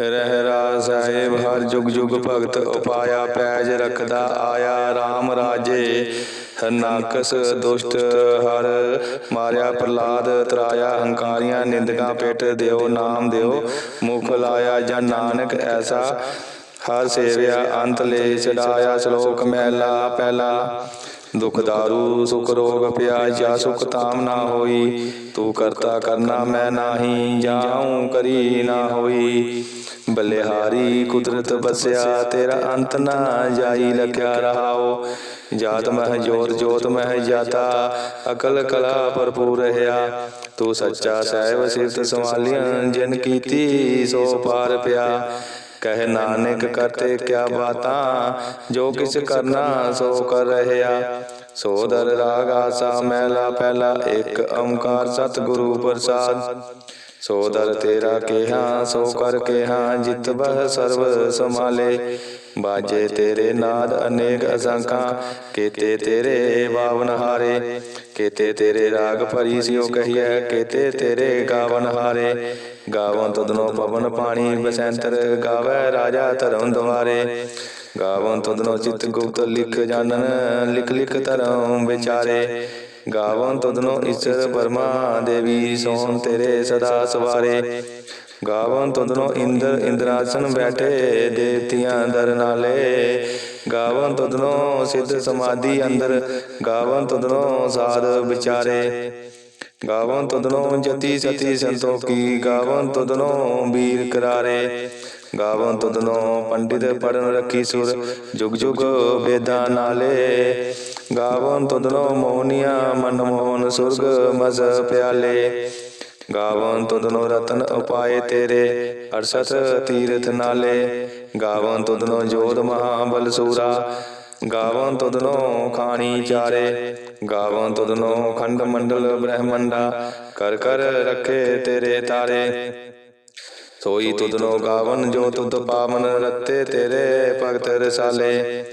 ਰਹਿ ਰਾ ਸਾਹਿਬ, ਹਰ ਜੁਗ ਜੁਗ ਭਗਤ ਉਪਾਇਆ, ਪੈਜ ਰਖਦਾ ਆਇਆ RAM ਰਾਜੇ। ਹਰਨਾਕਸ ਦੁਸ਼ਟ ਹਰ, ਮਾਰਿਆ ਪ੍ਰਲਾਦ ਤਰਾਇਆ ਹੰਕਾਰੀਆਂ, ਨਿੰਦਕਾਂ ਪੇਟ ਦਿਓ, ਨਾਮ ਦਿਓ। ਮੁਖ ਲਾਇਆ ਜਾਂ ਨਾਨਕ ਐਸਾ, ਹਰ ਸੇਵਿਆ ਅੰਤ ਲੈ ਛਡਾਇਆ ਸ਼ਲੋਕ ਮਹਿਲਾ, ਪਹਿਲਾ। ਦੁਖ ਦਾਰੂ ਸੁਖ ਰੋਗ ਪਿਆ ਜਾ ਸੁਖ ਤਾਮ ਨਾ ਹੋਈ, ਤੂੰ ਕਰਤਾ ਕਰਨਾ ਮੈਂ ਨਾਹੀ ਜਾਉ ਕਰੀ ਨਾ ਹੋਈ। ਬਲਿਹਾਰੀ ਕੁਦਰਤ ਬਸਿਆ, ਤੇਰਾ ਅੰਤ ਨਾ ਜਾਈ, ਲਖਿਆ ਰਹਾਓ। ਜਾਤ ਮਹਿ ਜੋਤ ਜੋਤ ਮਹਿ ਜਾਤਾ, ਅਕਲ ਕਲਾ ਭਰਪੂਰ ਰਹਾ ਤੂੰ ਸੱਚਾ ਸਹਿਬ ਸਿਫਤ ਸੰਭਾਲੀਆਂ ਜਿਨ ਕੀਤੀ ਸੋ ਪਾਰ ਪਿਆ। ਕਹਿ ਨਾਨਕ ਕਰਤੇ ਕਿਆ ਬਾਤਾਂ, ਜੋ ਕਿਛ ਕਰਨਾ ਸੋ ਕਰ ਰਹਿਆ। ਸੋ ਦਰ ਰਾਗ ਆਸਾ ਮਹਿਲਾ ਪਹਿਲਾ ਇੱਕ ਓੰਕਾਰ ਸਤਿਗੁਰੂ ਪ੍ਰਸਾਦ। ਸੋ ਦਰ ਤੇਰਾ ਕਿਹਾ, ਸੋ ਕਰ ਕਿਹਾ, ਜਿਤ ਬਹ ਸਰਬ ਸਮਾਲੇ ਬਾਜੇ ਤੇਰੇ ਨਾਦ ਅਨੇਕ ਅਸੰਖਾਂ, ਕੀਤੇ ਤੇਰੇ ਬਾਵਨ ਹਾਰੇ। ਕੀਤੇ ਤੇਰੇ ਰਾਗ ਭਰੀ ਸਿਓ ਕਹੀਐ, ਕੀਤੇ ਤੇਰੇ ਗਾਵਨ ਹਾਰੇ। ਗਾਵਨ ਤਦਨੋ ਪਵਨ ਪਾਣੀ ਬਸੰਤਰ ਗਾਵੇ ਰਾਜਾ ਧਰਮ ਦੁਆਰੇ। ਗਾਵਨ ਤਦਨੋ ਚਿਤ ਗੁਪਤ ਲਿਖ ਜਾਣਨ, ਲਿਖ ਲਿਖ ਧਰਮ ਵਿਚਾਰੇ। ਗਾਵਨ ਤਦਨੋ ਈਸ਼ਰ ਪਰਮਾ ਦੇਵੀ ਸੋਨ ਤੇਰੇ ਸਦਾ ਸਵਾਰੇ। ਗਾਵਨ ਤਦਨੋ ਇੰਦਰ ਇੰਦਰਾਸਨ ਬੈਠੇ, ਦੇਵਤਿਆਂ ਦਰ ਨਾਲੇ। ਗਾਵਨ ਤਦਨੋ ਸਿੱਧ ਸਮਾਧੀ ਅੰਦਰ, ਗਾਵਨ ਤਦਨੋ ਸਾਧ ਵਿਚਾਰੇ। ਗਾਵਨ ਤਦਨੋ ਜਤੀ ਸਤੀ ਸੰਤੋਖੀ ਗਾਵਨ ਤਦਨੋ ਵੀਰ ਕਰਾਰੇ। ਗਾਵਨ ਤਦਨੋ ਪੰਡਿਤ ਪੜਨ ਰੱਖੀ ਸੁਰ ਜੁਗ ਜੁਗ ਵੇਦਾਂ ਨਾਲੇ। ਗਾਵਨ ਤਦਨੋ ਮੋਹਨੀਆ ਮਨ ਮੋਹਨ ਸੁਰਗ ਮਜ਼ ਪਿਆਲੇ। ਗਾਵਨ ਤੁਧਨੋ ਰਤਨ ਉਪਾਏ ਤੇਰੇ ਅਰਸਤ ਤੀਰਥ ਨਾਲੇ। ਗਾਵਨ ਤੁਧਨੋ ਜੋਧ ਮਹਾਬਲ ਸੂਰਾ। ਗਾਵਨ ਤੁਧਨੋ ਖਾਣੀ ਚਾਰੇ। ਗਾਵਨ ਤੁਧਨੋ ਖੰਡ ਮੰਡਲ ਬ੍ਰਹਮੰਡਾ, ਕਰ ਕਰ ਰੱਖੇ ਤੇਰੇ ਤਾਰੇ। ਸੋਈ ਤੁਧਨੋ ਗਾਵਨ ਜੋ ਤੁਧ ਪਾਵਨ ਰਤੇ ਤੇਰੇ ਭਗਤ ਰਸਾਲੇ।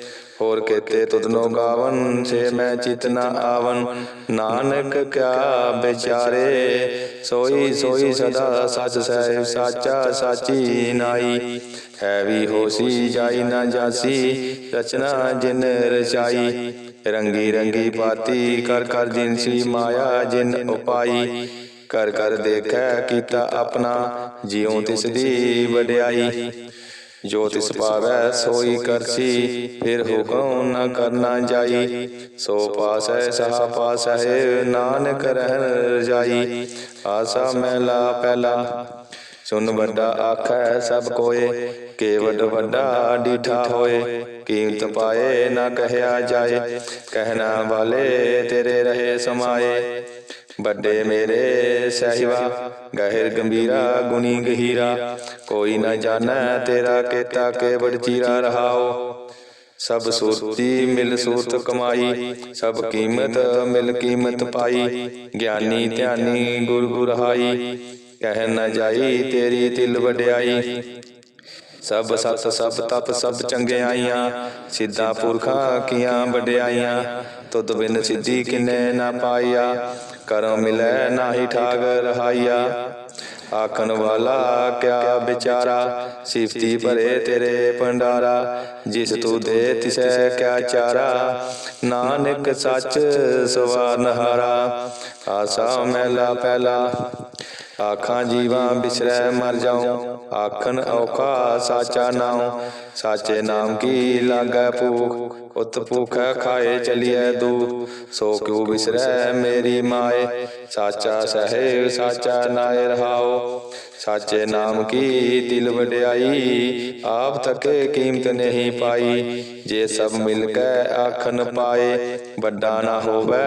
ਹੋਰ ਕੇਤੇ ਤੁਧਨੋ ਗਾਵਨ ਸੇ ਮੈਂ ਚਿਤ ਆਵਨ। ਨਾਨਕ ਕਿਆ ਵਿਚਾਰੇ, ਸੋਈ ਸੋਈ ਸਦਾ ਸਚ ਸਹਿ ਸਾਚਾ ਸਾਚੀ ਨਾਈ। ਹੈ ਵੀ ਹੋਸੀ, ਜਾਈ ਨਾ ਜਾਸੀ, ਰਚਨਾ ਜਿਨ ਰਚਾਈ। ਰੰਗੀ ਰੰਗੀ ਪਾਤੀ, ਕਰ ਕਰ ਜਿਨਸੀ ਮਾਇਆ ਜਿਨ ਉਪਾਈ, ਕਰ ਕਰ ਦੇਖੈ ਕੀਤਾ ਆਪਣਾ, ਜਿਉ ਤਿਸ ਦੀ ਵਡਿਆਈ। ਜੋ ਤਿਸ ਪਾਵੈ ਸੋਈ ਕਰਸੀ, ਫਿਰ ਹੁਕਮ ਨ ਕਰਨਾ ਜਾਈ। ਸੋ ਪਾਸੈ ਸਹਾ ਪਾਸੈ ਨਾਨਕ ਰਹਿਣ ਰਜਾਈ ਆਸਾ ਮਹਿਲਾ ਪਹਿਲਾ, ਸੁਨ ਵੱਡਾ ਆਖੈ ਸਭ ਕੋਏ ਕੇਵਡ ਵੱਡਾ ਡੀਠਾ ਹੋਏ, ਕੀਮਤ ਪਾਏ ਨਾ ਕਹਿਆ ਜਾਏ। ਕਹਿਣਾ ਵਾਲੇ ਤੇਰੇ ਰਹੇ ਸਮਾਏ। ਵੱਡੇ ਮੇਰੇ ਸਹਿਬਾ, ਗਹਿਰ ਗੰਭੀਰਾ, ਗੁਣੀ ਗਹੀਰਾ। ਕੋਈ ਨਾ ਜਾਣੈ ਤੇਰਾ ਕੀਤਾ ਕੇਵੜ ਚੀਰਾ ਰਹਾਓ। ਸਭ ਸੂਰਤੀ ਮਿਲ ਸੂਰਤ ਕਮਾਈ, ਸਭ ਕੀਮਤ ਮਿਲ ਕੀਮਤ ਪਾਈ। ਗਿਆਨੀ ਧਿਆਨੀ ਗੁਰ ਗੁਰਹਾਈ ਕਹਿ ਨਾ ਜਾਈ ਤੇਰੀ ਤਿਲ ਵਡਿਆਈ। ਸਭ ਸਤ ਸਭ ਤਪ ਸਭ ਚੰਗਿਆਈਆਂ ਸਿੱਧਾ ਪੁਰਖਾਂ ਕੀਆਂ ਵਡਿਆਈਆਂ, ਤੁਧ ਬਿਨ ਸਿੱਧੀ ਕਿਨੇ ਨਾ ਪਾਈਆ ਕਰਮ ਮਿਲੈ ਨਾਹੀ ਠਾਗ ਰਹਾਈਆ ਆਖਣ ਵਾਲਾ ਕਿਆ ਵਿਚਾਰਾ, ਸਿਫਤੀ ਭਰੇ ਤੇਰੇ ਭੰਡਾਰਾ, ਜਿਸ ਤੂੰ ਦੇ ਤਿਸੈ ਕਿਆ ਚਾਰਾ। ਨਾਨਕ ਸੱਚ ਸਵਾਰਨਹਾਰਾ ਆਸਾ ਮਹਿਲਾ ਪਹਿਲਾ ਆਖਾਂ ਜੀਵਾਂ ਬਿਸਰੈ ਮਰ ਜਾਉ, ਆਖਣ ਔਖਾ ਸਾਚਾ ਨਾਮ ਸਾਚੇ ਨਾਮ ਕੀ ਲਾਗੈ ਭੂਖ, ਉਤ ਭੂਖੈ ਖਾਏ ਚਲੀਐ ਦੂ ਸੋ ਕਿਉ ਬਿਸਰੈ ਮੇਰੀ ਮਾਏ ਸਾਚਾ ਸਹਿ ਸਾਚਾ ਨਾਇ ਰਹਾਉ ਸਾਚੇ ਨਾਮ ਕੀ ਦਿਲ ਵਡਿਆਈ, ਆਪ ਤਕੇ ਕੀਮਤ ਨਹੀਂ ਪਾਈ। ਜੇ ਸਭ ਮਿਲ ਕੇ ਆਖਣ ਪਾਏ, ਵੱਡਾ ਨਾ ਹੋਵੇ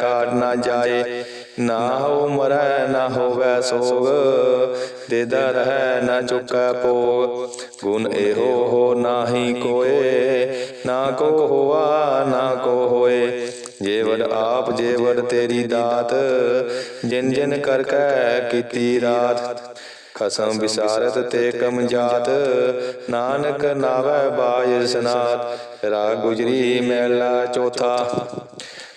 ਕਾਟ ਨਾ ਜਾਏ। ਨਾ ਹੋ ਮਰੈ, ਨਾ ਹੋਵੇ ਸੋਗ ਦੇਦਾ ਰਹਿ ਨਾ ਚੁਕੈ ਭੋਗ। ਗੁਣ ਇਹੋ ਹੋ ਨਾਹੀ ਕੋਏ, ਨਾ ਕੋ ਹੋਆ, ਨਾ ਕੋ ਹੋਏ। ਜੇਵਰ ਆਪ ਜੇਵਰ ਤੇਰੀ ਦਾਤ ਜਿਨ ਜਿਨ ਕਰ ਕੈ ਕੀਤੀ ਰਾਤ। ਖਸਮ ਵਿਸਾਰਤ ਤੇ ਕਮ ਜਾਤ ਨਾਨਕ ਨਾਵੈ ਬਾਜ ਸਨਾਤ। ਰਾਗ ਗੁਜਰੀ ਮਹਿਲਾ ਚੌਥਾ।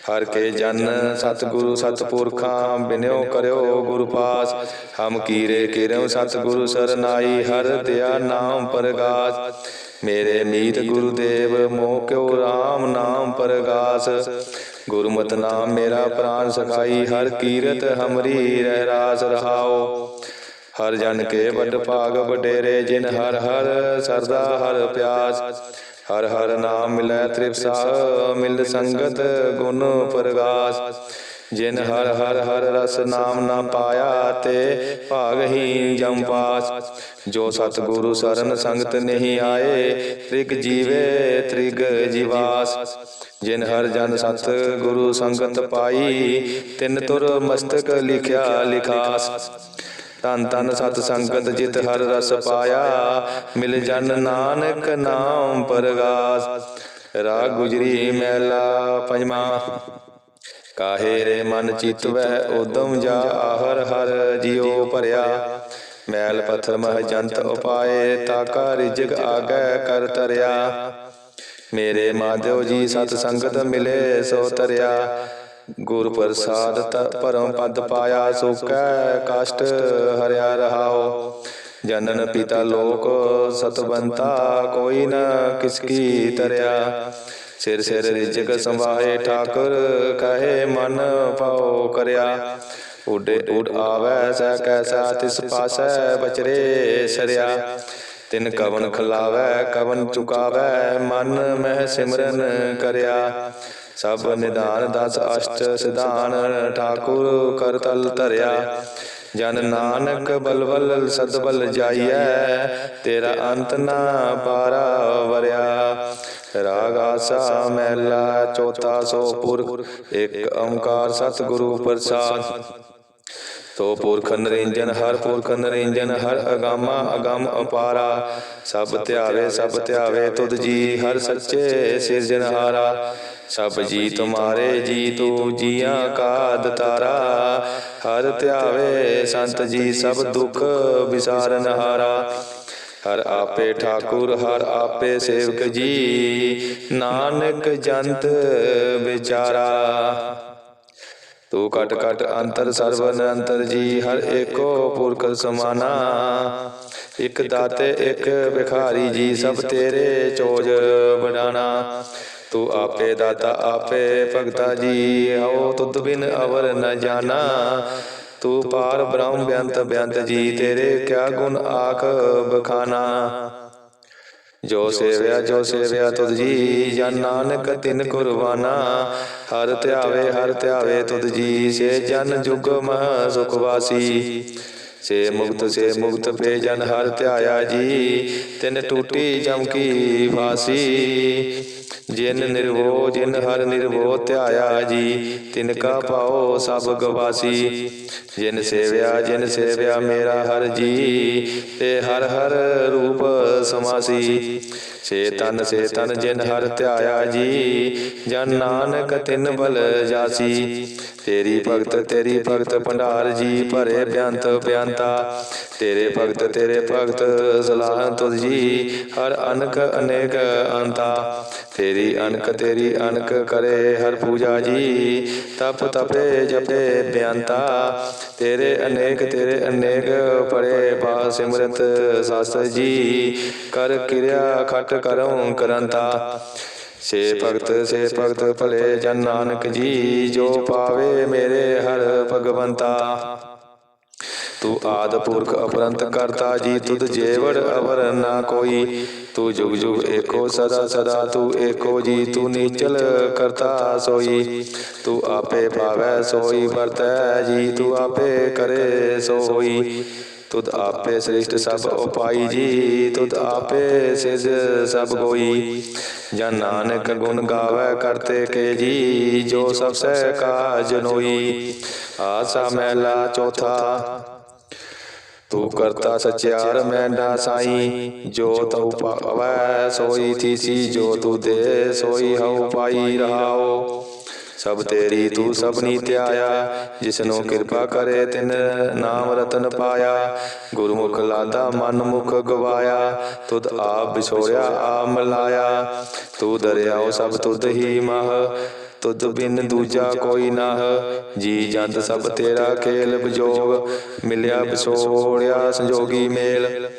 ਹਰ ਕੇ ਜਨ ਸਤਿਗੁਰੂ ਸਤਿਪੁਰਖਾਂ ਬਿਨਿਓ ਕਰਿਓ ਗੁਰੂ ਪਾਸ। ਹਮ ਕੀਰੇ ਕਿਰਮ ਸਤਿਗੁਰੂ ਸਰਨਾਈ ਹਰ ਦਿਆ ਨਾਮ ਪਰਗਾਸ। ਮੇਰੇ ਮੀਤ ਗੁਰੂਦੇਵ ਮੋਹ ਕਿਉ RAM ਨਾਮ ਪਰਗਾਸ। ਗੁਰਮਤਿ ਨਾਮ ਮੇਰਾ ਪ੍ਰਾਨ ਸਖਾਈ, ਹਰ ਕੀਰਤ ਹਮਰੀ ਰਹਿ ਰਾਸ ਰਹਾਓ। ਹਰ ਜਨ ਕੇ ਵੱਡ ਭਾਗ ਵਡੇਰੇ, ਜਿਨ ਹਰ ਹਰ ਸਰਦਾ ਹਰ ਪਿਆਸ। ਹਰ ਹਰ ਨਾਮ ਮਿਲੈ ਤ੍ਰਿਪਸਾ, ਮਿਲ ਸੰਗਤ ਗੁਣ ਪ੍ਰਗਾਸ। ਜਿਨ ਹਰ ਹਰ ਹਰ ਰਸ ਨਾਮ ਨਾ ਪਾਇਆ, ਤੇ ਭਾਗਹੀਨ ਜਮ ਪਾਸ। ਜੋ ਸਤਿਗੁਰੂ ਸਰਨ ਸੰਗਤ ਨਹੀਂ ਆਏ, ਤ੍ਰਿਗ ਜੀਵੇ, ਤ੍ਰਿਗ ਜੀਵਾਸ। ਜਿਨ ਹਰ ਜਨ ਸਤ ਗੁਰੂ ਸੰਗਤ ਪਾਈ, ਤਿਨ ਤੁਰ ਮਸਤਕ ਲਿਖਿਆ ਲਿਖਾਸ। ਤਨ ਤਨ ਸਤ ਸੰਗਤ ਜਿਤ ਹਰ ਰਸ ਪਾਇਆ, ਮਿਲ ਜਨ ਨਾਨਕ ਨਾਮ ਪਰਗਾਸ। ਰਾਗ ਗੁਜਰੀ ਮੈਲਾ ਪੰਜਵਾ। ਕਾਹੇ ਰੇ ਮਨ ਚਿਤਵੈ ਉਦਮ ਜਾ ਆਹਰ ਹਰ ਜਿਉ ਭਰਿਆ। ਮੈਲ ਪਥਰ ਮਹ ਜੰਤ ਉਪਾਏ, ਤਾਕਾ ਰਿਜਗ ਆਗੈ ਕਰ ਤਰਿਆ। ਮੇਰੇ ਮਾਧਿਓ ਜੀ ਸਤ ਸੰਗਤ ਮਿਲੇ ਸੋ ਤਰਿਆ। ਗੁਰ ਪ੍ਰਸਾਦ ਪਰਮ ਪਦ ਪਾਇਆ ਸੁਕੈ ਕਸ਼ਟ ਹਰਿਆ ਰਹਾਓ ਜਨਨ ਪਿਤਾ ਲੋਕ ਸਤਵੰਤਾ ਕੋਈ ਨ ਕਿਸ ਕੀ ਤਰਿਆ। ਸਿਰ ਸਿਰ ਰਿਜਕ ਸੰਭਾਏ ਠਾਕੁਰ ਕਹੇ ਮਨ ਪਾਉ ਕਰਿਆ। ਉਡੇ ਉਡ ਆਵੈ ਸੈ ਕੈਸਾ ਤਿਸ ਪਾਸੈ ਬਚਰੇ ਸਰਿਆ। ਤਿਨ ਕਵਨ ਖਲਾਵੈ, ਕਵਨ ਚੁਕਾਵੈ, ਮਨ ਮਹਿ ਸਿਮਰਨ ਕਰਿਆ। ਸਭ ਨਿਦਾਨ ਦਸ ਅਸ਼ਟ ਸਿਧਾਨ, ਠਾਕੁਰ ਕਰਤਲ ਧਰਿਆ। ਜਨ ਨਾਨਕ ਬਲਵਲ ਸਦਬਲ ਜਾਈਐ, ਤੇਰਾ ਅੰਤ ਨਾ ਪਾਰਾ ਵਰਿਆ। ਰਾਗ ਆਸਾ ਮਹਿਲਾ, ਚੌਥਾ ਸੋ ਪੁਰਖ, ਇੱਕ ਓੰਕਾਰ ਸਤਿਗੁਰੂ ਪ੍ਰਸਾਦ। ਤੋ ਪੁਰਖ ਨਰਿੰਜਨ ਹਰ ਪੁਰਖ ਨਰਿੰਜਨ ਹਰ ਅਗਾਮਾ ਅਗੰਮ ਅਪਾਰਾ। ਸਭ ਧਿਆਵੇ ਸਭ ਧਿਆਵੇ ਤੁਧ ਜੀ, ਹਰ ਸੱਚੇ ਸਿਰਜਨਹਾਰਾ ਸਭ ਜੀ ਤੁਮਾਰੇ ਜੀ, ਤੂ ਜੀਆਂ ਕਾ ਦਤਾਰਾ। ਹਰ ਧਿਆਵੇ, ਸੰਤ ਜੀ, ਸਭ ਦੁਖ ਵਿਸਾਰਨਹਾਰਾ ਹਰ ਆਪੇ ਠਾਕੁਰ, ਹਰ ਆਪੇ ਸੇਵਕ ਜੀ। ਨਾਨਕ ਜੰਤ ਵਿਚਾਰਾ। ਤੂੰ ਕਟ ਕਟ ਅੰਤਰ ਸਰਬ ਨਿਰੰਤਰ ਜੀ, ਹਰ ਏਕੋ ਪੁਰਖ ਸਮਾਨਾ। ਇਕ ਦਾਤੇ, ਇਕ ਵਿਖਾਰੀ ਜੀ, ਸਭ ਤੇਰੇ ਚੋਜ ਬਡਾਣਾ ਤੂੰ ਆਪੇ ਦਾਤਾ, ਆਪੇ ਭਗਤਾ ਜੀ, ਹਉ ਤੁਧ ਬਿਨ ਅਵਰ ਨ ਜਾਣਾ ਤੂੰ ਪਾਰ ਬ੍ਰਹਮ ਬੇਅੰਤ ਬੇਅੰਤ ਜੀ, ਤੇਰੇ ਕਿਆ ਗੁਣ ਆਖ ਬਖਾਨਾ। ਜੋ ਸੇਵਿਆ ਜੋ ਸੇਵਿਆ ਤੁਧ ਜੀ ਜਨ ਨਾਨਕ ਤਿਨ ਕੁਰਬਾਨਾ। ਹਰ ਧਿਆਵੇ ਹਰ ਧਿਆਵੇ ਤੁਧ ਜੀ ਸੇ ਜਨ ਜੁਗ ਮਹ ਸੁਖ ਵਾਸੀ। ਸੇ ਮੁਕਤ ਸੇ ਮੁਕਤ ਪੇ ਜਨ ਹਰ ਧਿਆਇਆ ਜੀ। ਤਿਨ ਟੂਟੀ ਜਮ ਕੀ ਫਾਸੀ ਜਿਨ ਨਿਰਵੋ ਜਿਨ ਹਰ ਨਿਰਵੋ ਧਿਆਇਆ ਜੀ ਤਿਨ ਕਾ ਪਾਓ ਸਭ ਗਵਾਸੀ। ਜਿਨ ਸੇਵਿਆ ਜਿਨ ਸੇਵਿਆ ਮੇਰਾ ਹਰ ਜੀ ਤੇ ਹਰ ਹਰ ਰੂਪ ਸਮਾਸੀ। ਸੇ ਤਨ ਸੇ ਤਨ ਜਿਨ ਹਰ ਧਿਆਇਆ ਜੀ ਜਨ ਨਾਨਕ ਤਿਨ ਬਲ ਜਾਸੀ। ਤੇਰੀ ਭਗਤ ਤੇਰੀ ਭਗਤ ਭੰਡਾਰ ਜੀ ਭਰੇ ਬਿਆੰਤ ਬਿਆੰਤਾ ਤੇਰੇ ਭਗਤ ਤੇਰੇ ਭਗਤ ਸਲਾਹ ਤੁਧ ਜੀ। ਹਰ ਅਨਕ ਅਨੇਕ ਅੰਤਾ। ਤੇਰੀ ਅਨਕ ਤੇਰੀ ਅਨਕ ਕਰੇ ਹਰ ਪੂਜਾ ਜੀ। ਤਪ ਤਪੇ ਜਪੇ ਬਿਆੰਤਾ। ਤੇਰੇ ਅਨੇਕ ਤੇਰੇ ਅਨੇਕ ਪੜੇ ਬਾ ਸਿਮਰਤ ਸਸ ਜੀ। ਕਰ ਕਿਰਿਆ ਖਟ ਕਰਉ ਕਰੰਤਾ। ਸੇ ਭਗਤ ਸੇ ਭਗਤ ਭਲੇ ਜਨ ਨਾਨਕ ਜੀ ਜੋ ਪਾਵੇ ਮੇਰੇ ਹਰ ਭਗਵੰਤਾ। ਤੂੰ ਆਦ ਪੁਰਖ ਅਪਰੰਤ ਕਰਤਾ ਜੀ ਤੁਧ ਜੇਵੜ ਅਵਰ ਨਾ ਕੋਈ। ਤੂੰ ਜੁਗ ਜੁਗ ਏਕੋ ਸਦਾ ਸਦਾ ਤੂੰ ਏਕੋ ਜੀ ਤੂੰ ਨੀਚਲ ਕਰਤਾ ਸੋਈ। ਤੂੰ ਆਪੇ ਪਾਵੈ ਸੋਈ ਵਰਤੈ ਜੀ। ਤੂੰ ਆਪੇ ਕਰੇ ਸੋ ਹੋਈ ਤੁਧ ਆਪੇ ਸ੍ਰਿਸ਼ਟ ਸਭ ਉਪਾਈ ਜੀ, ਤੁਧ ਆਪੇ ਸਿਜ ਸਭ ਕੋਈ ਜਨ ਨਾਨਕ ਗੁਣ ਗਾਵੇ ਕਰਤੇ ਕੇ ਜੀ, ਜੋ ਸਭ ਸਹਿ ਕਾਜ ਨੋਈ। ਆਸਾ ਮਹਿਲਾ ਚੌਥਾ, ਤੂੰ ਕਰਤਾ ਸਚਿਆਰ ਮੈਂਡਾ ਸਾਈ। ਜੋ ਤਉ ਪਾਵੈ ਸੋਈ ਥੀਸੀ, ਜੋ ਤੂ ਦੇ ਸੋਈ ਹਉ ਪਾਈ ਰਹਾਓ। ਸਭ ਤੇਰੀ ਤੂੰ ਸਭਨੀ ਧਿਆਇਆ ਜਿਸਨੂੰ ਕਿਰਪਾ ਕਰੇ ਤਿਨ ਨਾਮ ਰਤਨ ਪਾਇਆ ਗੁਰਮੁਖ ਲਾਦਾ ਮਨ ਮੁਖ ਗਵਾਇਆ ਤੁਧ ਆਪ ਵਿਛੋੜਿਆ ਆਪ ਮਿਲਾਇਆ। ਤੂੰ ਦਰਿਆਓ ਸਭ ਤੁਧ ਹੀ ਮਹ ਤੁਧ ਬਿਨ ਦੂਜਾ ਕੋਈ ਨਾਹ ਜੀ ਜੰਤ ਸਭ ਤੇਰਾ ਖੇਲ ਵਿਜੋਗ ਮਿਲਿਆ ਵਿਛੋੜਿਆ ਸੰਜੋਗੀ ਮੇਲ।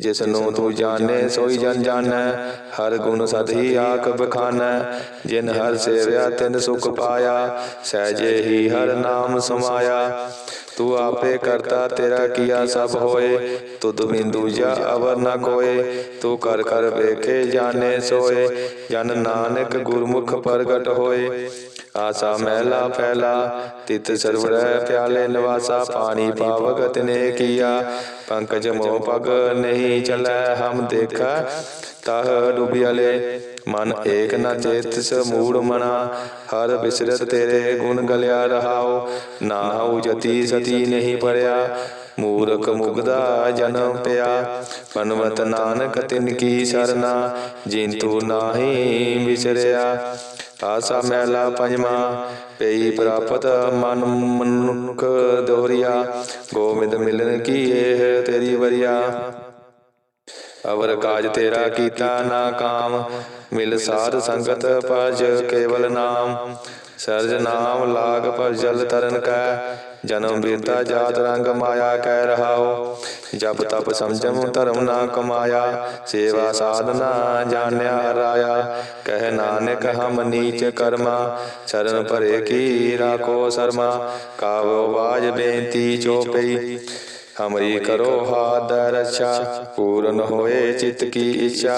ਜਿਸ ਨੂੰ ਤੂੰ ਜਾਣੇ ਸੋਈ ਜਨ ਜਾਣੈ। ਹਰ ਗੁਣ ਸਦ ਹੀ ਆਖ ਬਖਾਨੈ ਜਿਨ ਹਰ ਸੇਵਿਆ ਤਿਨ ਸੁਖ ਪਾਇਆ। ਸਹਿਜੇ ਹੀ ਹਰ ਨਾਮ ਸਮਾਇਆ। ਤੂੰ ਆਪੇ ਕਰਤਾ ਤੇਰਾ ਕੀਆ ਸਭ ਹੋਏ। ਤੁਧ ਬਿੰਦੂ ਜਾ ਅਵਰ ਨ ਕੋਏ। ਤੂੰ ਕਰ ਕਰ ਵੇਖੇ ਜਾਣੇ ਸੋਏ। ਜਨ ਨਾਨਕ ਗੁਰਮੁਖ ਪ੍ਰਗਟ ਹੋਏ। ਆਸਾ ਮਹਿਲਾ ਫੈਲਾ, ਤਿਤ ਸਰਵਰ ਪਿਆਲੇ ਨਿਵਾਸਾ, ਪਾਣੀ ਪਾਵਕ ਨੇ ਕੀਆ। ਪੰਕਜ ਮੋਹ ਪਗ ਨਹੀਂ ਚਲੈ, ਹਮ ਦੇਖਾ, ਤਹ ਡੁਬਿਆਲੇ ਮਨ ਏਕ ਨ ਚੇਤਸ ਮੂੜ ਮਨਾ, ਹਰ ਬਿਸਰਤ ਤੇਰੇ ਗੁਣ ਗਲਿਆ ਰਹਾਓ ਨਾਉ ਜਤੀ ਸਤੀ ਨਹੀਂ ਪੜਿਆ ਮੂਰਖ ਮੁਗਦਾ ਜਨਮ ਪਿਆ। ਮਨਵਤ ਨਾਨਕ ਤਿਨ ਕੀ ਸਰਨਾ ਜਿੰਤੂ ਨਾਹੀ ਵਿਸਰਿਆ ਆਸਾ ਮਹਿਲਾ ਪੰਜਵਾ, ਪਈ ਪ੍ਰਾਪਤ ਮਨ ਮਨੁਖ ਦੋਹਰੀਆ ਗੋਬਿੰਦ ਮਿਲਨ ਕੀ ਇਹ ਤੇਰੀ ਵਰਿਆ? ਅਵਰ ਕਾਜ ਤੇਰਾ ਕੀਤਾ ਨਾ ਕਾਮ, ਮਿਲ ਸਾਧ ਸੰਗਤ ਭਜ ਕੇਵਲ ਨਾਮ ਸਰਜ ਨਾਮ ਲਾਗ ਪਰ ਜਲ ਤਰਨ ਕੈ ਜਨਮ ਬੀਰਤਾ ਜਾਤ ਰੰਗ ਮਾਇਆ ਕਹਿ ਰਹਾਓ। ਜਪ ਤਪ ਸੰਜਮ ਧਰਮ ਨਾ ਕਮਾਇਆ ਸੇਵਾ ਸਾਧਨਾ ਜਾਣਿਆ ਰਾਇਆ। ਕਹਿ ਨਾਨਕ ਹਮ ਨੀਚ ਕਰਮਾ ਚਰਨ ਭਰੇ ਕੀ ਰਾਖੋ ਸਰਮਾ। ਕਾਵੋ ਬਾਜ ਬੇਨਤੀ ਚੋਪਈ। ਹਮਰੀ ਕਰੋ ਹਾਦ ਰਛਾ ਪੂਰਨ ਹੋਏ ਚਿਤ ਕੀ ਇੱਛਾ।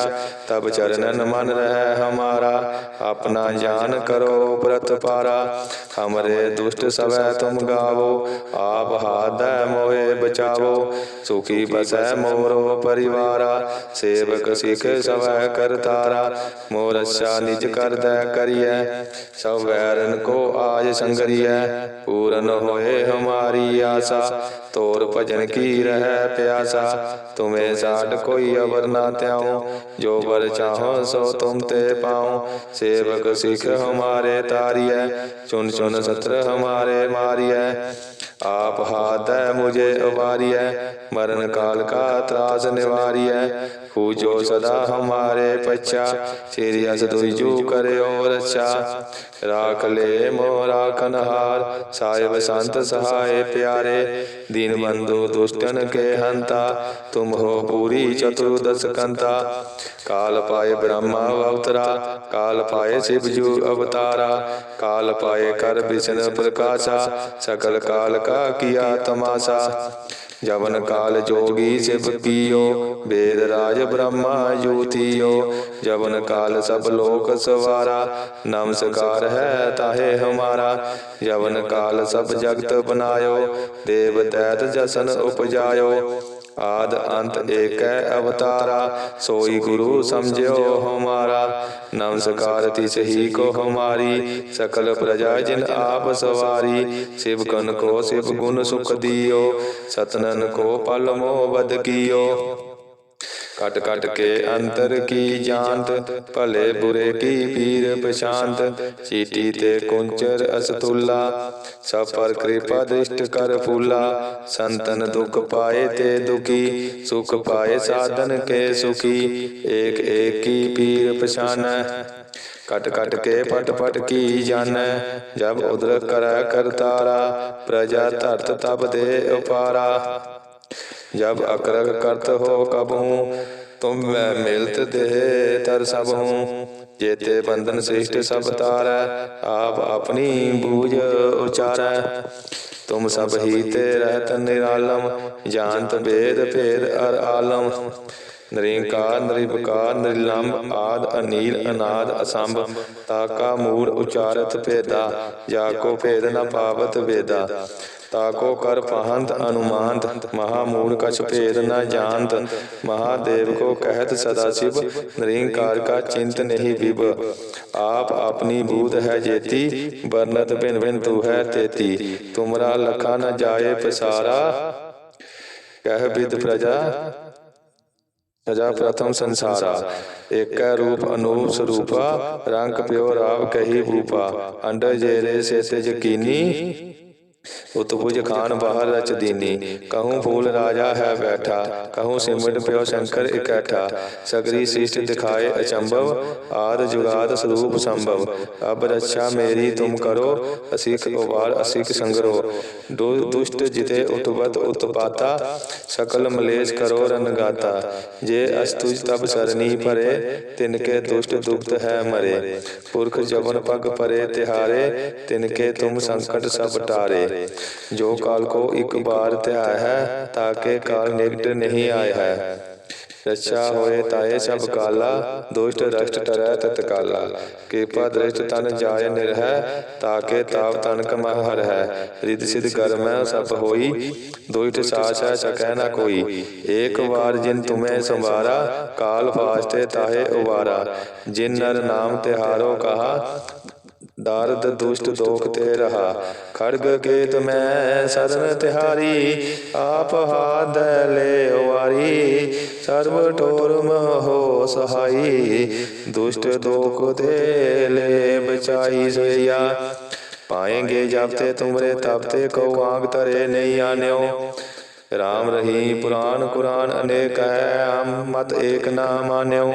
ਤਬ ਚਰਨਨ ਮਨ ਰਹਿ ਹਮਾਰਾ, ਆਪਣਾ ਜਾਨ ਕਰੋ ਪ੍ਰਤ ਪਾਰਾ। ਹਮਰੇ ਦੁਸ਼ਟ ਸਵੈ ਤੁਮ ਗਾਵੋ, ਆਪ ਹਾਦੈ ਮੋਏ ਬਚਾਵੋ। ਸੁਖੀ ਬਸੈ ਮੋਰੋ ਪਰਿਵਾਰਾ, ਸੇਵਕ ਸਿਖ ਸਵੈ ਕਰਤਾਰਾ ਮੋਰ ਅੱਛਾ ਨਿਜ ਕਰਦੈ ਕਰੀਐ ਸਭ ਵੈਰਨ ਕੋ ਆਜ ਸੰਗਰੀਐ। ਪੂਰਨ ਹੋਏ ਹਮਾਰੀ ਆਸਾ ਤੋਰ ਭਜਨ ਕੀ ਰਹਿ ਪਿਆਸਾ? ਤੁਮੇ ਸਾਡ ਕੋਈ ਅਵਰ ਨਾ ਤਿਆਉ ਜੋ ਬਰ ਚਾਹੋ ਸੋ ਤੁਮ ਤੇ ਪਾਉ। ਸੇਵਕ ਸਿਖ ਹਮਾਰੇ ਤਾਰੀਐ। ਚੁਨ ਚੁਨ ਸਤਰ ਹਮਾਰੇ ਮਾਰੀਐ। ਆਪ ਹਾਦੈ ਮੁਝੇ ਉਬਾਰੀਐ। ਮਰਨ ਕਾਲ ਕਾ ਤਰਾਸ ਨਿਵਾਰੀਐ। ਹੂ ਜੋ ਸਦਾ ਹਮਾਰੇ ਪਛਾ। ਸ੍ਰੀ ਅਸ ਦੁਜੂ ਕਰਿਓ ਰਛਾ। ਰਾਖ ਲੈ ਮੋਰਾ ਕਨਹਾਰ ਸਾਹਿਬ ਸੰਤ ਸਹਾਏ ਪਿਆਰੇ। ਦੀਨ ਬੰਧੂ ਦੁਸ਼ਟਨ ਕੇ ਹੰਤਾ ਤੁਮ ਹੋ ਪੂਰੀ ਚਤੁਰਦਸ ਕੰਤਾ ਕਾਲ ਪਾਏ ਬ੍ਰਹਮਾ ਅਵਤਰਾ ਕਾਲ ਪਾਏ ਸ਼ਿਵ ਜੂ ਅਵਤਾਰਾ ਕਾਲ ਪਾਏ ਕਰ ਵਿਸ਼ਨ ਪ੍ਰਕਾਸ਼ਾ ਸਕਲ ਕਾਲ ਕਾ ਕੀਆ ਤਮਾਸਾ ਜਵਨ ਕਾਲ ਜੋਗੀ ਸਿਵ ਕੀਓ ਵੇਦ ਰਾਜ ਬ੍ਰਹਮਾ ਜੋਤੀਓ। ਜਵਨ ਕਾਲ ਸਭ ਲੋਕ ਸਵਾਰਾ, ਨਮਸਕਾਰ ਹੈ ਤਾਹੇ ਹਮਾਰਾ। ਜਵਨ ਕਾਲ ਸਭ ਜਗਤ ਬਨਾਇਓ, ਦੇਵ ਤੈਤ ਜਸਨ ਉਪਜਾਇਓ। ਆਦ ਅੰਤ ਏਕੈ ਅਵਤਾਰਾ, ਸੋਈ ਗੁਰੂ ਸਮਝਿਓ ਹਮਾਰਾ ਨਮਸਕਾਰ ਤਿਸ ਹੀ ਕੋ ਹਮਾਰੀ ਸਕਲ ਪ੍ਰਜਾ ਜਿਨ ਆਪ ਸਵਾਰੀ। ਸਿਵ ਕਨ ਕੋ ਸਿਵ ਗੁਣ ਸੁਖ ਦਿਓ, ਸਤਨਨ ਕੋ ਪਲ ਮੋ ਬਦ ਕੀਓ। ਕਟ ਕਟ ਕੇ ਅੰਤਰ ਕੀ ਜਾਣਤ, ਭਲੇ ਬੁਰੇ ਕੀ ਪੀਰ ਪਛਾਨਤ ਚੀਟੀ ਤੇ ਕੁੰਚਰ ਅਸਤੁਲਾ ਸਭ ਪਰ ਕਿਰਪਾ ਦ੍ਰਿਸ਼ਟ ਕਰ ਫੂਲਾ, ਸੰਤਨ ਦੁਖ ਪਾਏ ਤੇ ਦੁਖੀ, ਸੁਖ ਪਾਏ ਸਾਧਨ ਕੇ ਸੁਖੀ, ਏਕ ਏਕ ਕੀ ਪੀਰ ਪਛਾਨੈ। ਕਟ ਕਟ ਕੇ ਪਟ ਪਟ ਕੀ ਜਾਣੈ, ਜਬ ਉਦਰ ਕਰੈ ਕਰਤਾਰਾ, ਪ੍ਰਜਾ ਧਰਤ ਤਬ ਦੇ ਉਪਾਰਾ। जब अकरक करत हो कबहू तुम मैं मिलत देह तर सब हूँ जेते बंधन श्रेष्ठ सब तारै आप अपनी बूझ उचारै तुम सब ही ते रहत निरालम जानत भेद भेद अर आलम ਨਿਰੰਕਾਰ ਨਿਰਵਿਕਾਰ ਨਿਰਲੰਭ ਆਦ ਅਨੀਲ ਅਨਾਦ ਅਸੰਭ ਤਾਕਾ ਮੂੜ ਉਚਾਰਤ ਭੇਦਾ ਜਾ ਕੋ ਭੇਦ ਨ ਪਾਵਤ ਵੇਦਾ ਤਾਕੋ ਕਰ ਪਹੰਤ ਅਨੁਮਾਨਤ ਮਹਾ ਮੂੜ ਕਛ ਭੇਦ ਨ ਜਾਣਤ, ਮਹਾਦੇਵ ਕੋ ਕਹਿਤ ਸਦਾ शिव ਨਿਰੰਕਾਰ ਕਾ ਚਿੰਤ ਨਹੀਂ ਵਿਬ ਆਪ ਆਪਣੀ ਬੂਤ ਹੈ ਜੇਤੀ ਬਰਨਤ ਬਿਨ ਬਿਨ ਤੂ ਹੈ ਤੇਤੀ। ਤੁਮਰਾ ਲਖਾ ਨ ਜਾਏ ਪਸਾਰਾ, ਕਹਿ ਬਿਦ ਪ੍ਰਜਾ, ਸਜਾ ਪ੍ਰਥਮ ਸੰਸਾਰਾ। ਏਕੈ ਰੂਪ ਅਨੂਪ ਸਰੂਪਾ, ਰੰਗ ਪਿਓ ਰਾਵ ਕਹੀ ਭੂਪਾ। ਅੰਡਰ ਜੇਰੇ ਸੇ ਯਕੀਨੀ ਉਤਪੁਜ ਖਾਨ ਬਾਹਰ ਰਚ ਦੀਨੀ। ਕਹੂੰ ਫੂਲ ਰਾਜਾ ਹੈ ਬੈਠਾ। ਕਹੂੰ ਸਿਮਟ ਪਿਓ ਸ਼ੰਕਰ ਇਕੱਠਾ। ਸਗਰੀ ਸ੍ਰਿਸ਼ਟ ਦਿਖਾਏ ਅਚੰਭਵ। ਆਦ ਜੁਗਾਦ ਸਰੂਪ ਸੰਭਵ। ਅਬ ਰੱਛਾ ਮੇਰੀ ਤੁਮ ਕਰੋ ਅਸਿਖ ਉਵਾਰ ਅਸਿਖ ਸੰਗਰੋ। ਦੁਸ਼ਟ ਜਿਤੇ ਉਤਪਤ ਉਤਪਾਤਾ ਸਕਲ ਮਲੇਸ਼ ਕਰੋ ਰਨਗਾਤਾ ਜੇ ਅਸਤੁਜ ਤਬ ਸਰਨੀ ਭਰੇ ਤਿਨਕੇ ਦੁਸ਼ਟ ਦੁਖਤ ਹੈ ਮਰੇ। ਪੁਰਖ ਜਬਨ ਪਗ ਪਰੇ ਤਿਹਾਰੇ ਤਿਨਕੇ ਤੁਮ ਸੰਕਟ ਸਭ ਟਾਰੇ ਜੋ ਕਾਲ ਕੋ ਇੱਕ ਬਾਰ ਧਿਆ ਹੈ ਤਾਕੇ ਕਾਲ ਨਿਕਟ ਨਹੀਂ ਆਇਆ ਹੈ। ਰੱਛਾ ਹੋਏ ਤਾਏ ਸਭ ਕਾਲਾ ਦੁਸ਼ਟ ਰਸ਼ਟ ਟਰੈ ਤਤਕਾਲਾ। ਕਿਰਪਾ ਦ੍ਰਿਸ਼ਟ ਤਨ ਜਾਏ ਨਿਰਹਿ ਤਾਕੇ ਤਾਪ ਤਨਕ ਮਹ ਹਰ ਹੈ। ਰਿਦ ਸਿਧ ਕਰਮੈ ਸਭ ਹੋਈ ਦੁਸ਼ਟ ਸਾਚ ਹੈ ਸਕੈ ਨਾ ਕੋਈ। ਏਕ ਵਾਰ ਜਿਨ ਤੁਮੈ ਸੰਵਾਰਾ ਕਾਲ ਫਾਸਤੇ ਤਾਹੇ ਉਵਾਰਾ। ਜਿਨ ਨਰ ਨਾਮ ਤਿਹਾਰੋ ਕਹਾ ਦਰਦ ਦੁਸ਼ਟ ਦੋਖ ਤੇ ਰਹਾ। ਖੜਗ ਕੇਤ ਮੈਂ ਸਰਨ ਤਿਹਾਰੀ ਆਪ ਹਾਦ ਲੈ ਵਾਰੀ। ਸਰਬ ਟੋਰ ਮਹੋ ਸਹਾਈ। ਦੁਸ਼ਟ ਦੋਖ ਤੇ ਲੈ ਬਚਾਈ ਸਈਆ। ਪਾਏਂਗੇ ਜਬ ਤੇ ਤੁਮਰੇ ਤਬ ਤੇ ਕਉ ਆਂਗ ਤਰੇ ਨਹੀਂ ਆਨਿਓ। ਰਾਮ ਰਹੀ ਪੁਰਾਨ ਕੁਰਾਨ ਅਨੇਕ ਹੈ। ਹਮ ਮਤ ਏਕ ਨਾ ਮਾਨਿਓ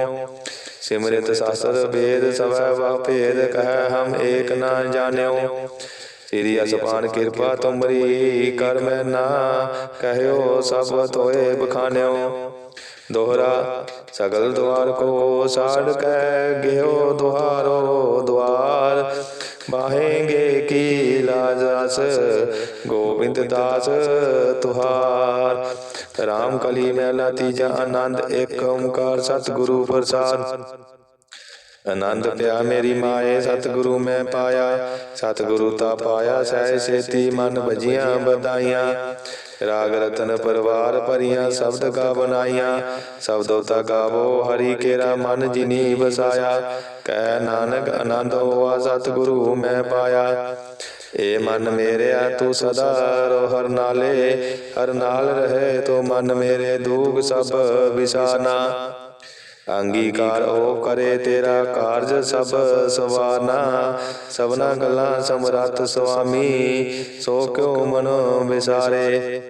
ਸਿਮਰਿਤ ਸਾਸਰ ਵੇਦ ਸਵੈ ਵਾ ਭੇਦ ਕਹਿ ਹਮ ਏਕ ਨਾ ਜਾਣਿਓ। ਤੇਰੀ ਅਸਪਾਨ ਕਿਰਪਾ ਤੁਮਰੀ, ਕਰ ਮੈਂ ਨਾ ਕਹਿਓ ਸਭ ਤੋਏ ਬਖਾਨਿਓ। ਦੋਹਰਾ, ਸਗਲ ਦੁਆਰ ਕੋ ਸਾੜ ਕੈ ਗਿਓ ਦੁਆਰੋ ਦੁਆਰ। ਬਾਹੇਂਗੇ ਕੀ ਲਾਜ ਰਸ ਗੋਬਿੰਦ ਦਾਸ ਤੁਹਾਰ। ਰਾਮ ਕਲੀ ਮਹਿਲਾ ਤੀਜਾ ਆਨੰਦ ਏਕ ਓੰਕਾਰ ਸਤਿਗੁਰੂ ਪ੍ਰਸਾਦ। ਆਨੰਦ ਪਿਆ ਮੇਰੀ ਮਾਏ, ਸਤਿਗੁਰੂ ਮੈਂ ਪਾਇਆ। ਸਤਿਗੁਰੂ ਤਾ ਪਾਇਆ ਸਹਿ ਸੇਤੀ ਮਨ ਭਜੀਆਂ ਬਦਾਈਆਂ ਰਾਗ ਰਤਨ ਪਰਵਾਰ ਭਰੀਆਂ, ਸ਼ਬਦ ਗਾ ਬਨਾਈਆਂ ਸ਼ਬਦੋ ਤਾ ਗਾਵੋ ਹਰੀ ਕੇਰਾ ਮਨ ਜਿਨੀ ਵਸਾਇਆ। ਕਹਿ ਨਾਨਕ, ਆਨੰਦ ਹੋਆ, ਸਤਿਗੁਰੂ ਮੈਂ ਪਾਇਆ। ਏ ਮਨ ਮੇਰਿਆ, ਤੂੰ ਸਦਾ ਰੋ, ਹਰ ਨਾਲੇ। ਹਰ ਨਾਲ ਰਹੇ ਤੋ ਮਨ ਮੇਰੇ, ਦੂਖ ਸਭ ਵਿਸਾਨਾ। ਅੰਗੀਕਾਰ ਉਹ ਕਰੇ ਤੇਰਾ ਕਾਰਜ ਸਭ ਸਵਾਰਨਾ ਸਭਨਾ ਗੱਲਾਂ ਸਮਰੱਥ ਸੁਆਮੀ ਸੋ ਕਿਉ ਮਨ ਵਿਸਾਰੇ?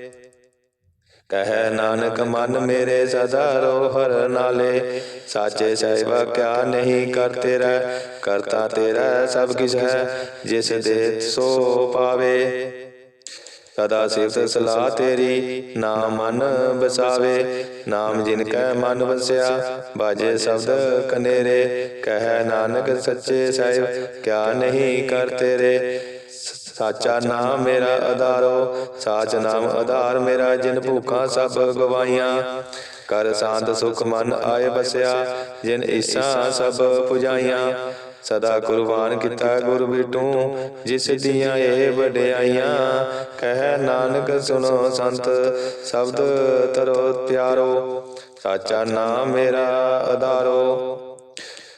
ਕਹੈ ਨਾਨਕ, ਮਨ ਮੇਰੇ ਸਦਾ ਰੋ ਹਰ ਨਾਲੇ। ਸਾਚੇ ਸਹਿਬਾ ਕਿਆ ਨਹੀਂ ਕਰ ਤੇਰਾ। ਕਰਤਾ ਤੇਰਾ ਸਭ ਕਿਛ ਹੈ, ਜਿਸ ਦੇ ਸੋ ਪਾਵੇ। ਸਦਾ ਸਿਫਤ ਸਲਾਹ ਤੇਰੀ ਨਾਮ ਮਨ ਵਸਾਵੇ, ਨਾਮ ਜਿਨ ਕੈ ਮਨ ਵਸਿਆ, ਬਾਜੇ ਸ਼ਬਦ ਕਨੇਰੇ, ਕਹਿ ਨਾਨਕ ਸੱਚੇ ਸਾਹਿਬ, ਕਿਆ ਨਹੀਂ ਕਰ ਤੇਰੇ। ਸਾਚਾ ਨਾਮ ਮੇਰਾ ਆਧਾਰੋ ਸਾਚ ਨਾਮ ਆਧਾਰ ਮੇਰਾ ਜਿਨ ਭੂਖਾਂ ਸਭ ਗਵਾਈਆਂ ਕਰ ਸਾਂਤ ਸੁਖ ਮਨ ਆਏ ਬਸਿਆ ਜਿਨ ਈਸਾ ਸਭ ਪੁਜਾਈਆਂ। ਸਦਾ ਕੁਰਬਾਨ ਕੀਤਾ ਗੁਰ ਬਿਟੂ ਜਿਸ ਦੀਆਂ ਇਹ ਵਡਿਆਈਆਂ। ਕਹਿ ਨਾਨਕ ਸੁਨੋ ਸੰਤ ਸ਼ਬਦ ਤਰੋ ਪਿਆਰੋ। ਸਾਚਾ ਨਾਮ ਮੇਰਾ ਆਧਾਰੋ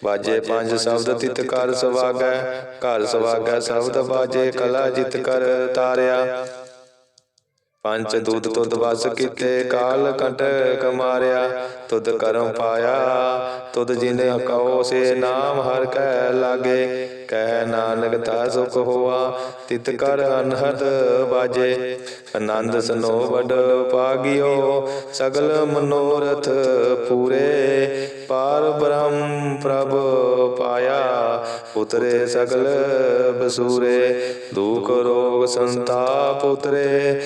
ਬਾਜੇ ਪੰਜ ਸ਼ਬਦ ਤਿਤ ਕਰ ਸਵਾਗੈ। ਘਰ ਸਵਾਗੈ ਸ਼ਬਦ ਬਾਜੇ ਕਲਾ ਜਿਤ ਕਰ ਤਾਰਿਆ। ਪੰਚ ਦੂਤ ਤੁਧ ਵਸ ਕੀਤੇ, ਕਾਲ ਕੰਟ ਕਮਾਰਿਆ, ਤੁਧ ਕਰਮ ਪਾਇਆ। ਤੁਧ ਜਿਨ ਕਹੋ ਸੇ ਨਾਮ ਹਰ ਕੈ ਲਾਗੇ। ਕਹਿ ਨਾਨਕ ਤਾ ਸੁਖ ਹੋਆ, ਤਿਤ ਕਰ ਅਨਹਦ ਬਾਜੇ। ਆਨੰਦ ਸਨੋ ਵਡ ਪਾਗਿਓ ਸਗਲ ਮਨੋਰਥ ਪੂਰੇ। ਪਾਰ ਬ੍ਰਹਮ ਪ੍ਰਭ ਪਾਇਆ, ਉਤਰੇ ਸਗਲ ਬਸੂਰੇ। ਦੁਖ ਰੋਗ ਸੰਤਾਪ ਉਤਰੇ।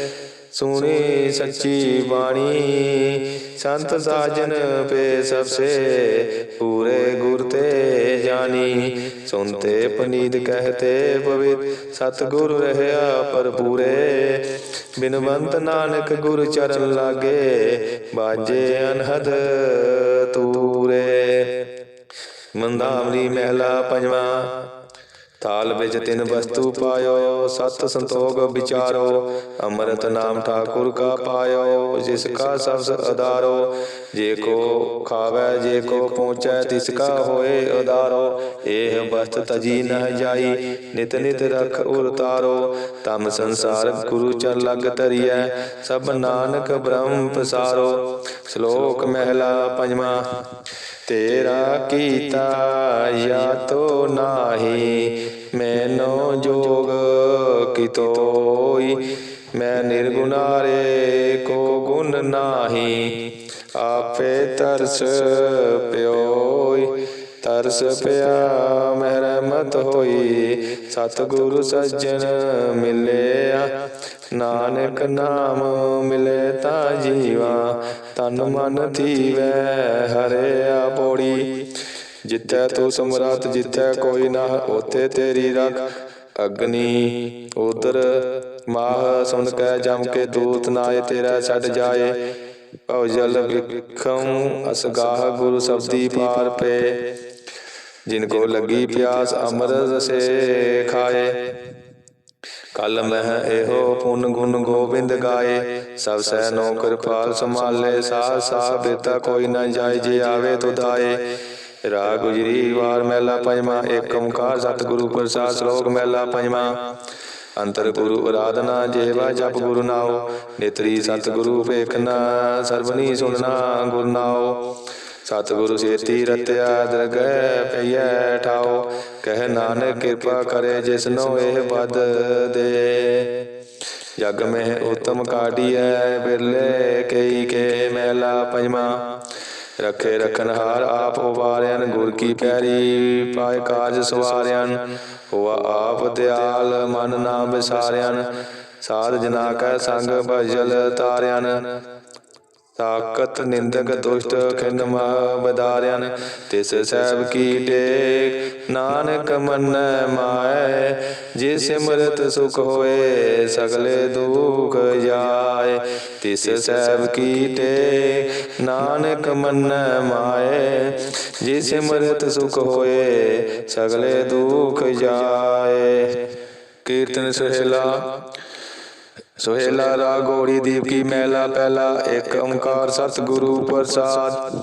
ਸੁਣੀ ਸੱਚੀ ਬਾਣੀ, ਸੰਤ ਸਾਜਨ ਪੇ ਸਭਸੇ, ਪੂਰੇ ਗੁਰ ਤੇ ਜਾਨੀ ਸੁਨਤੇ ਪਨੀਤ ਕਹਤੇ ਪਵਿੱਤ, ਸਤਿਗੁਰ ਰਹਿਆ ਪਰਪੂਰੇ ਬਿਨਵੰਤ ਨਾਨਕ ਗੁਰ ਚਰਨ ਲਾਗੇ, ਬਾਜੇ ਅਨਹਦ ਤੂਰੇ। ਮੰਦਾਵਲੀ ਮਹਿਲਾ ਪੰਜਵਾ ਥਾਲ ਵਿੱਚ ਤਿੰਨ ਵਸਤੂ ਪਾਇਓ ਸਤ ਸੰਤੋਖ ਵਿਚਾਰੋ ਅੰਮ੍ਰਿਤ ਨਾਮ ਠਾਕੁਰ ਕਾ ਪਾਇਓ ਜਿਸ ਕਾ ਸਬਸ ਅਦਾਰੋ ਜੇ ਕੋ ਖਾਵੇ ਜੇ ਕੋ ਪਹੁੰਚੈ ਤਿਸ ਕਾ ਹੋਏ ਉਦਾਰੋ ਇਹ ਵਸਤ ਤਜੀ ਨ ਜਾਈ ਨਿਤ ਨਿਤ ਰਖ ਉਰ ਤਾਰੋ ਤਮ ਸੰਸਾਰ ਗੁਰੂ ਚਰ ਲਗ ਤਰੀਐ ਸਭ ਨਾਨਕ ਬ੍ਰਹਮ ਪਸਾਰੋ ਸ਼ਲੋਕ ਮਹਿਲਾ ਪੰਜਵਾਂ। ਤੇਰਾ ਕੀਤਾ ਯਾ ਤੋ ਨਾਹੀ? ਮੈਨੋ ਜੋਗ ਕਿਤੋਈ ਮੈਂ ਨਿਰਗੁਨਾਰੇ ਕੋ ਗੁਣ ਨਾਹੀ। ਆਪੇ ਤਰਸ ਪਿਓਈ, ਤਰਸ ਪਿਆ ਮਹਿ ਰਹਿਮਤ ਹੋਈ। ਸਤਿਗੁਰੂ ਸੱਜਣ ਮਿਲਿਆ, ਨਾਨਕ ਨਾਮ ਮਿਲੇ ਤਾਂ ਜੀਵਾ। ਤਨ ਮਨ ਥੀਵੈ, ਹਰਿਆ ਪੋੜੀ। ਜਿੱਥੈ ਤੂੰ ਸਮਰੱਥ ਜਿੱਥੈ ਕੋਈ ਨਾ ਉਥੇ ਤੇਰੀ ਰੱਖ। ਅਗਨੀ ਉਦਰ, ਮਾਹ ਸੁਣ ਕੈ ਜਮ ਕੇ ਦੂਤ ਨਾਏ, ਤੇਰਾ ਛੱਡ ਜਾਏ। ਭਉ ਜਲ ਵਿਖਮ, ਅਸਗਾਹ ਗੁਰੂ ਸਬਦੀ ਪਾਰ ਪੇ ਜਿਨ ਕੋ ਲੱਗੀ ਪਿਆਸ ਅੰਮ੍ਰਿਤ ਰਸੇ ਖਾਏ। ਕਲ ਮਹਿ ਇਹੋ ਪੁਨ ਗੁਣ ਗੋਬਿੰਦ ਗਾਏ। ਸਭ ਸਹਿ ਨੋ ਕਿਰਪਾਲ ਸੰਭਾਲੇ, ਸਾਹ ਸਾਹ ਬੇਤਾ ਕੋਈ ਨਾ ਜਾਏ, ਜੇ ਆਵੇ ਤੁਧਾਏ ਰਾਗ ਗੁਜਰੀ ਵਾਰ ਮਹਿਲਾ ਪੰਜਵਾਂ, ਏਕ ਓੰਕਾਰ ਸਤਿਗੁਰੂ ਪ੍ਰਸਾਦ ਸ਼ਲੋਕ ਮਹਿਲਾ ਪੰਜਵਾਂ। ਅੰਤਰ ਗੁਰੂ ਅਰਾਧਨਾ ਜੇਵਾ ਜਪ ਗੁਰੂ ਨਾਉ। ਨੇਤਰੀ ਸਤਿਗੁਰੂ ਵੇਖਣਾ ਸਰਬਨੀ ਸੁਣਨਾ ਗੁਰ ਨਾਉ। ਸਤਿਗੁਰੂ ਸੇਤੀ ਰਤਿਆ ਦਰਗਹਿ ਪਈਐ ਠਾਓ। ਕਹਿ ਨਾਨਕ ਕਿਰਪਾ ਕਰੇ ਜਿਸਨੋ ਇਹ ਬਦ ਦੇ। ਜਗ ਮਹਿ ਉਤਮ ਕਾਢੀਐ ਬਿਰਲੇ ਕਈ ਕੇ ਮਹਿਲਾ ਪੰਜਵਾਂ ਰਖੇ ਰਖਨਹਾਰ ਆਪ ਉਵਾਰਿਆਨ ਗੁਰ ਕੀ ਪੈਰੀ ਪਾਏ ਕਾਜ ਸਵਾਰਿਆਨ ਹੋਆ ਆਪ ਦਿਆਲ ਮਨ ਨਾ ਵਿਸਾਰਿਆਨ ਸਾਧ ਜਨਾ ਕੈ ਸੰਗ ਭਜਲ ਤਾਰਿਆਨ ਤਾਕਤ, ਨਿੰਦਕ, ਦੁਸ਼ਟ ਖਿੰਨ ਬਦਾਰਿਆਨ ਤਿਸ ਸਹਿਬ ਕੀ ਟੇਕ, ਨਾਨਕ ਮੰਨੈ ਮਾਏ ਜੇ ਸਿਮਰਤ ਸੁਖ ਹੋਏ, ਸਗਲੇ ਦੁਖ ਜਾਏ। ਤਿਸ ਸਹਿਬ ਕੀ ਟੇਕ, ਨਾਨਕ ਮੰਨੈ ਮਾਏ ਜੇ ਸਿਮਰਤ ਸੁਖ ਹੋਏ, ਸਗਲੇ ਦੁਖ ਜਾਏ। ਕੀਰਤਨ ਸੁਹੇਲਾ ਸੁਹੇਲਾ ਰਾਗ ਦੀਪ ਕੀ ਮਹਿਲਾ ਪਹਿਲਾ ਇੱਕ ਓੰਕਾਰ ਸਤਿਗੁਰੂ ਪ੍ਰਸਾਦ।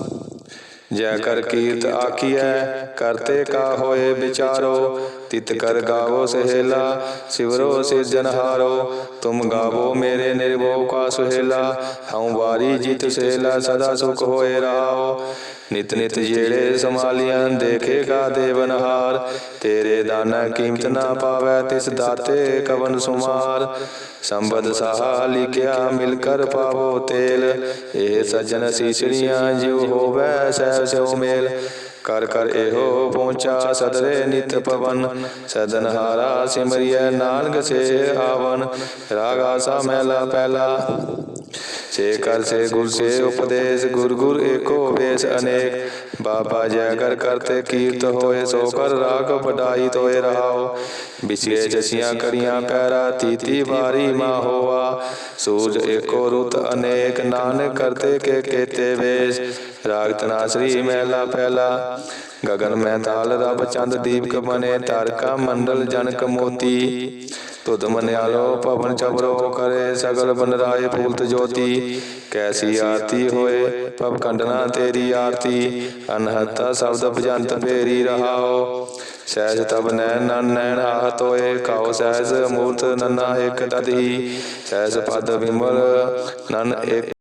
ਜੈ ਕਰ ਕੀਰਤ ਆਖੀਐ ਕਰਤੇ ਕਾ ਹੋਏ ਵਿਚਾਰੋ, ਤਿਤ ਕਰ ਗਾਵੋ ਸਹੇਲਾ, ਸਿਵਰੋ ਸਿਰਜਨਹਾਰੋ ਤੁਮ ਗਾਵੋ ਮੇਰੇ ਨਿਰਭਉ ਕਾ ਸੁਹੇਲਾ, ਹਉ ਵਾਰੀ ਜਿਤ ਸਹੇਲਾ, ਸਦਾ ਸੁਖ ਹੋਏ ਰਾਓ ਨਿਤ ਨਿਤ ਜਿਹੜੇ ਸਮਾਲੀਆਂ ਦੇਖੇਗਾ ਦੇਵਨਹਾਰ ਤੇਰੇ ਦਾਨਾ ਕੀਮਤ ਨਾ ਪਾਵੈ, ਤਿਸ ਦਾਤੇ ਕਵਨ ਸੁਮਾਰ। ਸੰਬਦ ਸਾਹਾ ਲਿਖਿਆ, ਮਿਲ ਕਰ ਪਾਵੋ ਤੇਲ। ਇਹ ਸਜਣ ਸੀਸੜੀਆਂ, ਜਿਉ ਹੋਵੈ ਸਹਿ ਸਿਉ ਮੇਲ। ਕਰ ਕਰ ਇਹੋ ਪਹੁੰਚਾ ਸਦਰੇ ਨਿਤ ਪਵਨ। ਸਦਨ ਹਾਰਾ ਸਿਮਰਿਐ, ਨਾਨਕ ਸੇ ਆਵਨ। ਰਾਗਾ ਸਾ ਮਹਿਲਾ ਪਹਿਲਾ ਸੇ ਕਰ ਸੇ ਗੁਰ ਸੇ ਉਪਦੇਸ਼, ਗੁਰ ਗੁਰ ਏਕੋ ਵੇਸ ਅਨੇਕ ਬਾਬਾ ਜੈ ਕਰ ਕਰਤੇ ਕੀਰਤ ਹੋਏ, ਸੋ ਕਰ ਰਾਗ ਵਡਾਈ ਤੋਏ ਰਹਾਓ। ਵਿਛੇ ਜਸੀਆਂ ਕਰੀਆਂ ਪੈਰਾ, ਤੀਤੀ ਵਾਰੀ ਮਾ ਹੋਆ। ਸੂਰਜ ਏਕੋ ਰੁਤ ਅਨੇਕ ਨਾਨਕ ਕਰਤੇ ਕੇ ਕੇਤੇ ਵੇਸ। ਰਾਗ ਤਨਾਸਰੀ ਮਹਿਲਾ ਪਹਿਲਾ। ਗਗਨ ਮੈਂ ਤਾਲ ਰਬ ਚੰਦ ਦੀਪਕ ਬਨੇ ਤਾਰਕਾ ਮੰਡਲ ਜਨਕ ਮੋਤੀ। ਤੁਧ ਮਨਿਆਲੋ ਭਵਨ ਚਬਰੋ ਕਰੇ ਸਗਲ ਬਨਰਾਏ ਫੂਲਤ ਜੋਤੀ। ਕੈਸੀ ਆਰਤੀ ਹੋਏ ਭਵ ਖੰਡਨਾ ਤੇਰੀ ਆਰਤੀ। ਅਨਹਤਾ ਸ਼ਬਦ ਭਜੰਤ ਫੇਰੀ ਰਹਾਓ। ਸਹਿਜ ਤਬ ਨੈਣ, ਨਨ ਨੈਣ ਆਹਤ ਹੋਏ। ਕਾਉ ਸਹਿਜ ਮੂਰਤ, ਨਨਾ ਇਕ ਤਦਹੀ ਸਹਿਜ ਪਦ ਵਿਮਲ, ਨਨ ਇਕ